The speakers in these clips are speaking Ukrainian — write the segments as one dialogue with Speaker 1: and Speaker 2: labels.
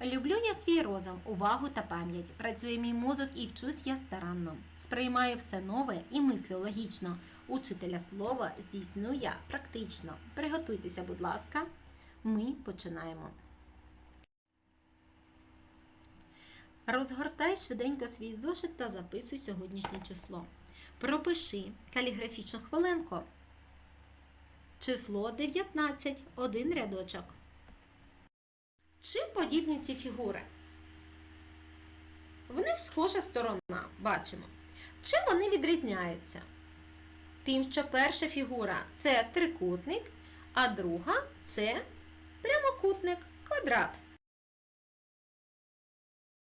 Speaker 1: Люблю я свій розум, увагу та пам'ять. Працює мій мозок і вчусь я старанно. Сприймаю все нове і мислю логічно. Учителя слова здійсню я практично. Приготуйтеся, будь ласка. Ми починаємо. Розгортай швиденько свій зошит та записуй сьогоднішнє число. Пропиши каліграфічну хвилинку. Число 19, один рядочок. Чим подібні ці фігури? В них схожа сторона, бачимо. Чим вони відрізняються? Тим, що перша фігура це трикутник, а друга це прямокутник, квадрат.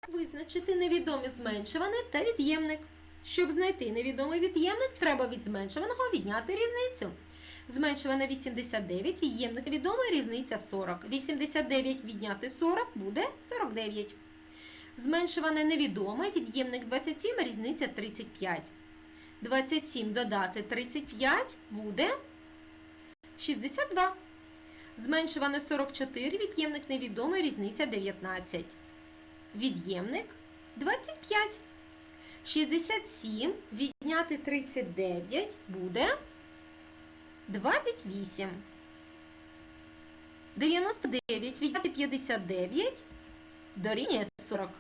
Speaker 1: Визначити невідомі зменшуване та від'ємник. Щоб знайти невідомий від'ємник, треба від зменшуваного відняти різницю. Зменшуване 89, від'ємник невідомий, різниця 40. 89 відняти 40 буде 49. Зменшуване невідоме, від'ємник 27, різниця 35. 27 додати 35 буде 62. Зменшуване 44, від'ємник невідомий, різниця 19. Від'ємник 25. 67 відняти 39 буде 28. 99 відняти 59 дорівнює 40.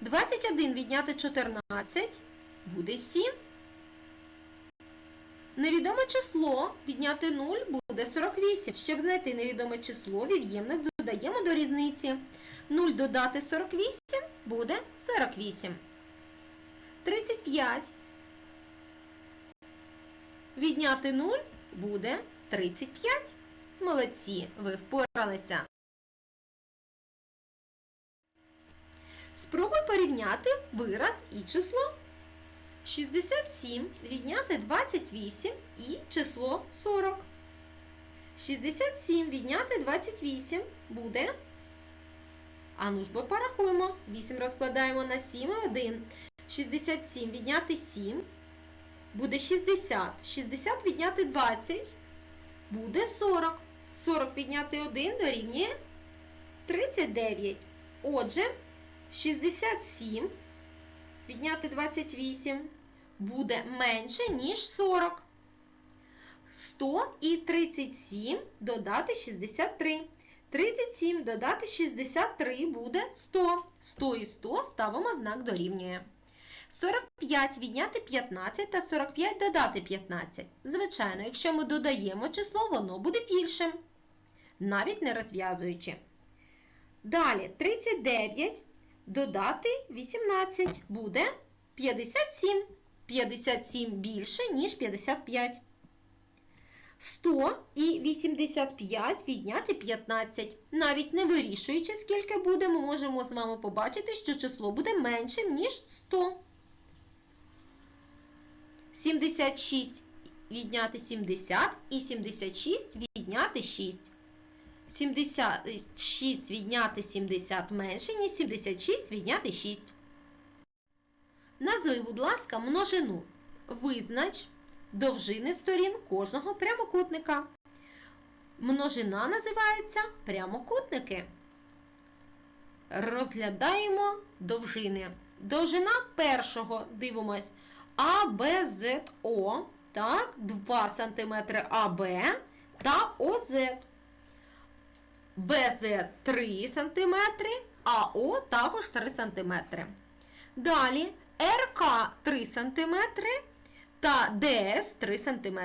Speaker 1: 21 відняти 14 буде 7. Невідоме число відняти 0 буде 48. Щоб знайти невідоме число, від'ємник додаємо до різниці. 0 додати 48 буде 48. 35. Відняти 0 буде 35. Молодці, ви впоралися. Спробуй порівняти вираз і число. 67 відняти 28 і число 40. 67 відняти 28 буде. А ну ж бо порахуємо. 8 розкладаємо на 7 і 1. 67 відняти 7 буде 60. 60 відняти 20 буде 40. 40 відняти 1 дорівнює 39. Отже, 67 відняти 28 буде менше, ніж 40. 100 і 37 додати 63. 37 додати 63 буде 100. 100 і 100 ставимо знак дорівнює. 45 відняти 15 та 45 додати 15. Звичайно, якщо ми додаємо число, воно буде більшим. Навіть не розв'язуючи. Далі 39 додати 18 буде 57. 57 більше, ніж 55. 100 і 85 відняти 15. Навіть не вирішуючи, скільки буде, ми можемо з вами побачити, що число буде меншим, ніж 100. 76 відняти 70 і 76 відняти 6. 76 відняти 70 менше, ніж 76 відняти 6. Назви, будь ласка, множину. Визнач довжини сторін кожного прямокутника. Множина називається прямокутники. Розглядаємо довжини. Довжина першого дивимось А, Б, О. Так, 2 см АБ та ОЗ. БЗ 3 см, АО також 3 см. Далі РК 3 см та ДС 3 см.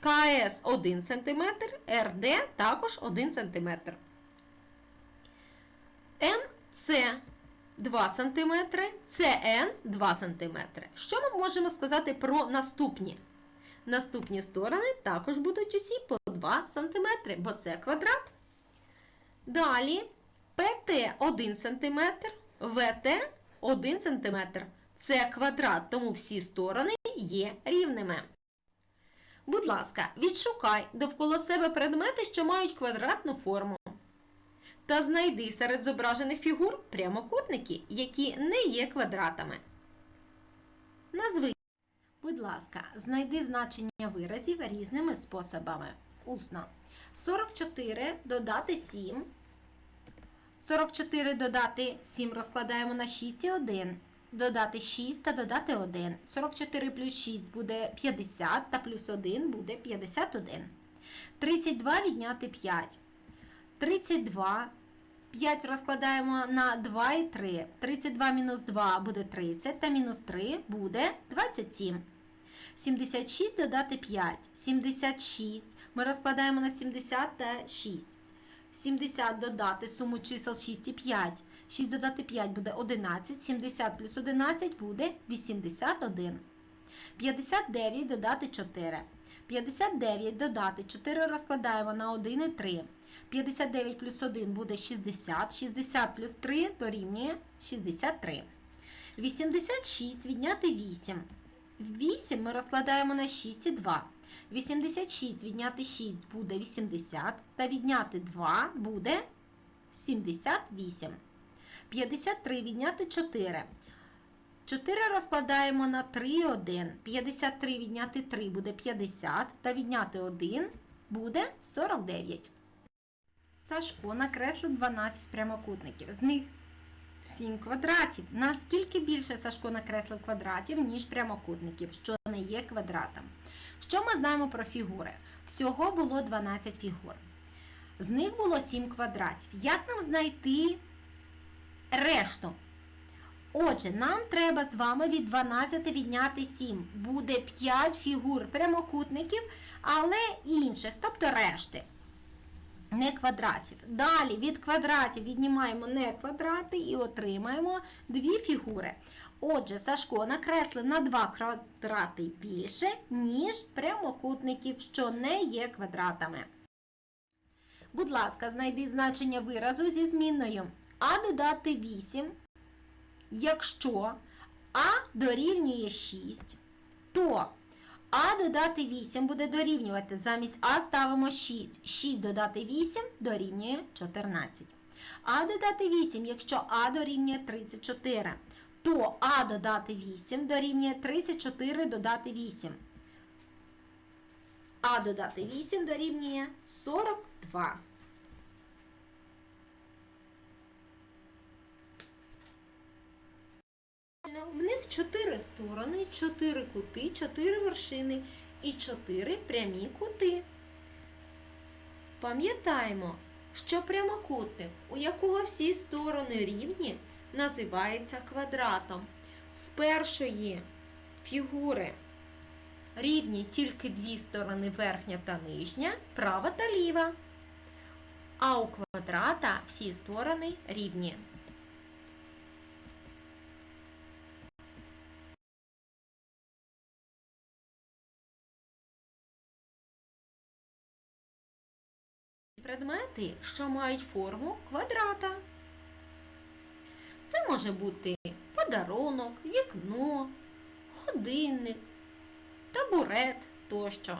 Speaker 1: КС 1 см, РД також 1 см. МЦ 2 см, ЦН 2 см. Що ми можемо сказати про наступні? Наступні сторони також будуть усі по 2 см, бо це квадрат. Далі ПТ 1 см, ВТ 1 см. Це квадрат, тому всі сторони є рівними. Будь ласка, відшукай довкола себе предмети, що мають квадратну форму. Та знайди серед зображених фігур прямокутники, які не є квадратами. Назви. Будь ласка, знайди значення виразів різними способами. Усно. 44 додати 7. 44 додати 7 розкладаємо на 6 і 1. Додати 6 та додати 1. 44 плюс 6 буде 50 та плюс 1 буде 51. 32 відняти 5. 32. 5 розкладаємо на 2 і 3. 32 мінус 2 буде 30 та мінус 3 буде 27. 76 додати 5. 76 ми розкладаємо на 70 та 6. 70 додати суму чисел 6 і 5. 6 додати 5 буде 11. 70 плюс 11 буде 81. 59 додати 4. 59 додати 4 розкладаємо на 1 і 3. 59 плюс 1 буде 60. 60 плюс 3 дорівнює 63. 86 відняти 8. 8 ми розкладаємо на 6 і 2. 86 відняти 6 буде 80, та відняти 2 буде 78. 53 відняти 4. 4 розкладаємо на 3 і 1. 53 відняти 3 буде 50, та відняти 1 буде 49. Сашко накреслив 12 прямокутників. З них 7 квадратів. Наскільки більше Сашко накреслив квадратів, ніж прямокутників, що не є квадратом? Що ми знаємо про фігури? Всього було 12 фігур. З них було 7 квадратів. Як нам знайти решту? Отже, нам треба з вами від 12 відняти 7. Буде 5 фігур прямокутників, але інших, тобто решти. Не квадратів. Далі від квадратів віднімаємо не квадрати і отримаємо дві фігури. Отже, Сашко накреслив на 2 квадрати більше, ніж прямокутників, що не є квадратами. Будь ласка, знайди значення виразу зі змінною а додати 8, якщо а дорівнює 6, то а додати 8 буде дорівнювати. Замість А ставимо 6. 6 додати 8 дорівнює 14. А додати 8, якщо А дорівнює 34, то А додати 8 дорівнює 34 додати 8. А додати 8 дорівнює 42. В них 4 сторони, 4 кути, 4 вершини і 4 прямі кути. Пам'ятаємо, що прямокутник, у якого всі сторони рівні, називається квадратом. В першої фігури рівні тільки дві сторони верхня та нижня, права та ліва. А у квадрата всі сторони рівні. Предмети, що мають форму квадрата. Це може бути подарунок, вікно, годинник, табурет тощо.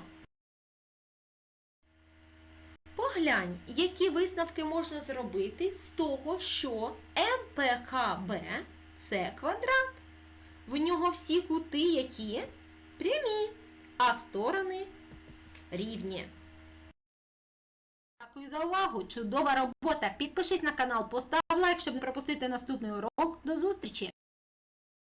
Speaker 1: Поглянь, які висновки можна зробити з того, що МПКБ це квадрат. В нього всі кути які прямі, а сторони рівні. Дякую за увагу! Чудова робота! Підпишись на канал, постав лайк, щоб не пропустити наступний урок. До зустрічі!